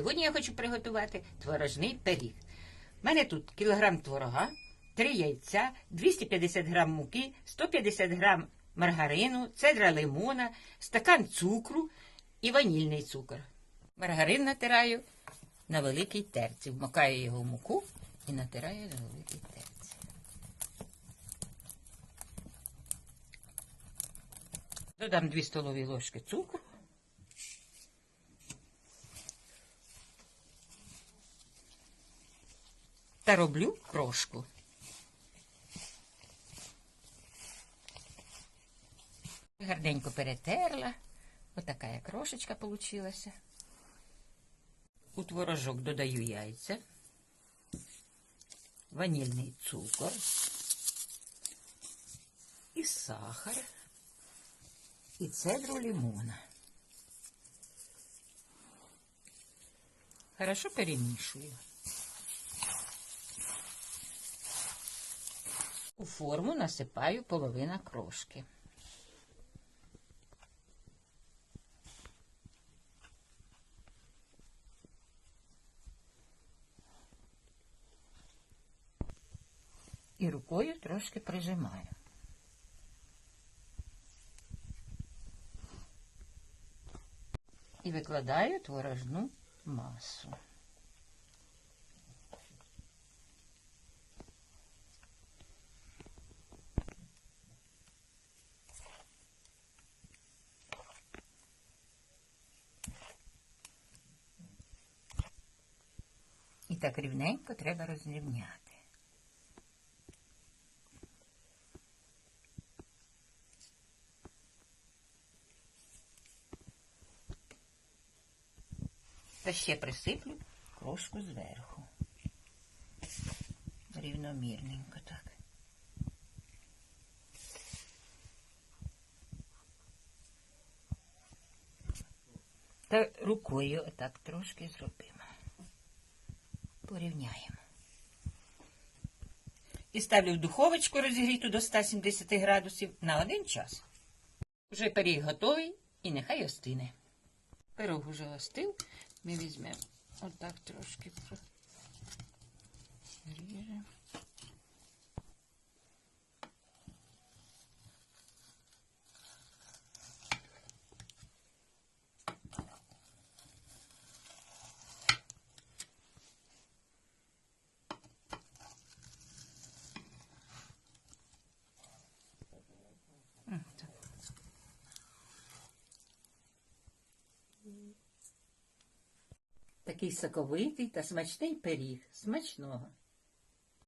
Сьогодні я хочу приготувати творожний пиріг. У мене тут кілограм творога, 3 яйця, 250 грам муки, 150 грам маргарину, цедра лимона, стакан цукру і ванільний цукор. Маргарин натираю на великій терці. Вмокаю його в муку і натираю на великій терці. Додам 2 столові ложки цукру. Та роблю крошку. Гарненько перетерла. Отака я крошечка получилася. У творожок додаю яйця, ванільний цукор і сахар, і цедру лимона. Хорошо перемішую. У форму насипаю половина крошки. І рукою трошки прижимаю. І викладаю творожну масу. Так рівненько треба розрівняти. Та ще присиплю крошку зверху. Рівномірненько так. Та рукою отак трошки зробимо. Порівняємо. І ставлю в духовочку розігріту до 170 градусів на один час. Вже пиріг готовий і нехай остине. Пирог уже остив. Ми візьмемо отак трошки ріжемо. Такий соковитий та смачний пиріг. Смачного.